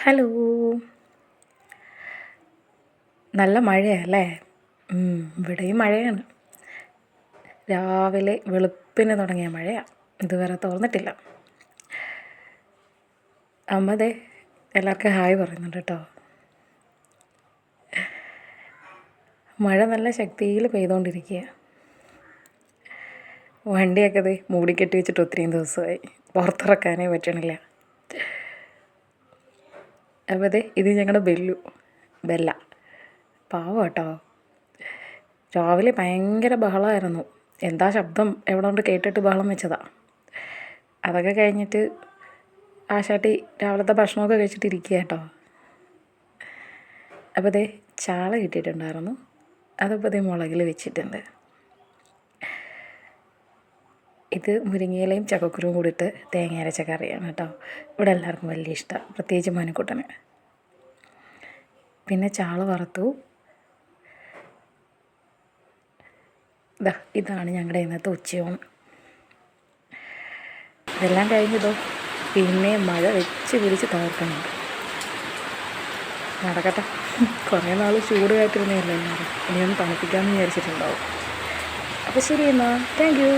Hello. നല്ല മഴയല്ലേ? ഇവിടെയും മഴയാണ്. രാവിലെ വെളുപ്പിന് തുടങ്ങിയ മഴയാണ് ഇതുവരെ തോന്നിട്ടില്ല അമ്മതെ എല്ലാവർക്കും ഹായ് പറയുന്നുണ്ട് കേട്ടോ. മഴ നല്ല ശക്തിയിൽ പെയ്തുകൊണ്ടിരിക്കുക വണ്ടിയൊക്കെ ദേ മൂടിക്കെട്ടി വെച്ചിട്ട് ഒത്തിരിയും ദിവസമായി. പുറത്തിറക്കാനേ പറ്റണില്ല. ദേ ഇത് ഞങ്ങളുടെ ബെല്ലു. ബെല്ല. പാവം കേട്ടോ രാവിലെ ഭയങ്കര ബഹളമായിരുന്നു എന്താ ശബ്ദം? എവിടെ കൊണ്ട് കേട്ടിട്ട് ബഹളം വെച്ചതാ. അതൊക്കെ കഴിഞ്ഞിട്ട് ആശാട്ടി രാവിലത്തെ ഭക്ഷണമൊക്കെ കഴിച്ചിട്ട് ഇരിക്കുക കേട്ടോ. അപ്പോൾ ദേ ചാള കിട്ടിയിട്ടുണ്ടായിരുന്നു. അതിപ്പോൾ അതേ മുളകിൽ വെച്ചിട്ടുണ്ട്. ഇത് മുരിങ്ങയിലയും ചക്കക്കുരുവും കൂടിയിട്ട് തേങ്ങ അരച്ച കറിയാണ് കേട്ടോ. ഇവിടെ എല്ലാവർക്കും വലിയ ഇഷ്ടമാണ് പ്രത്യേകിച്ച് മനുക്കുട്ടന്. പിന്നെ ചാൾ വറുത്തു. ഇതാ ഇതാണ് ഞങ്ങളുടെ ഇന്നത്തെ ഉച്ചയൂണ്. ഇതെല്ലാം കഴിഞ്ഞതോ പിന്നെ മഴ വെച്ച് പിടിച്ച് തകർക്കുന്നുണ്ട് നടക്കട്ടെ. കുറേ നാൾ ചൂട് കാറ്റിരുന്നതല്ലേ എല്ലാവരും ഇനിയൊന്ന് തണുപ്പിക്കാമെന്ന് വിചാരിച്ചിട്ടുണ്ടാവും. അപ്പോൾ ശരി എന്നാൽ താങ്ക് യു.